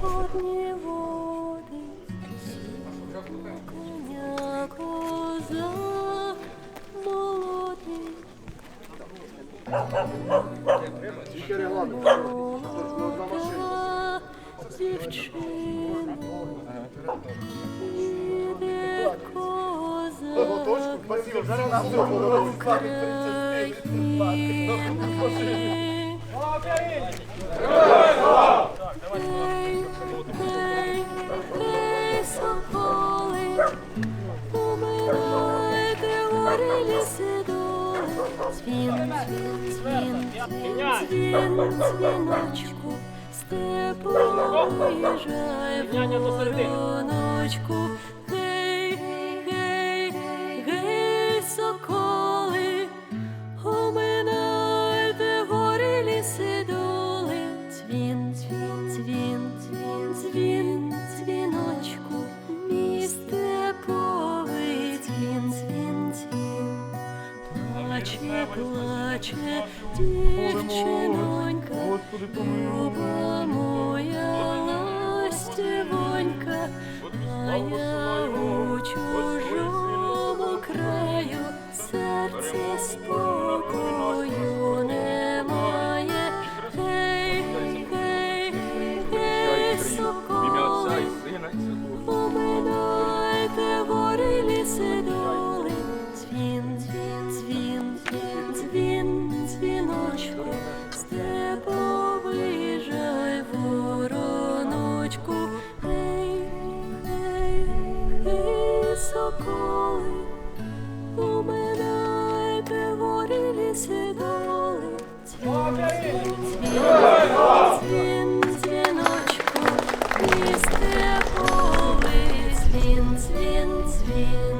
Чорні води, коня коза молодий. Молода дівчина, іде коза Україна. Дзвін, дзвін, дзвін, дзвін, дзвіночку, степом їжай, вороночку. плаче дівчинонька, Люба моя ластівонька, моя. been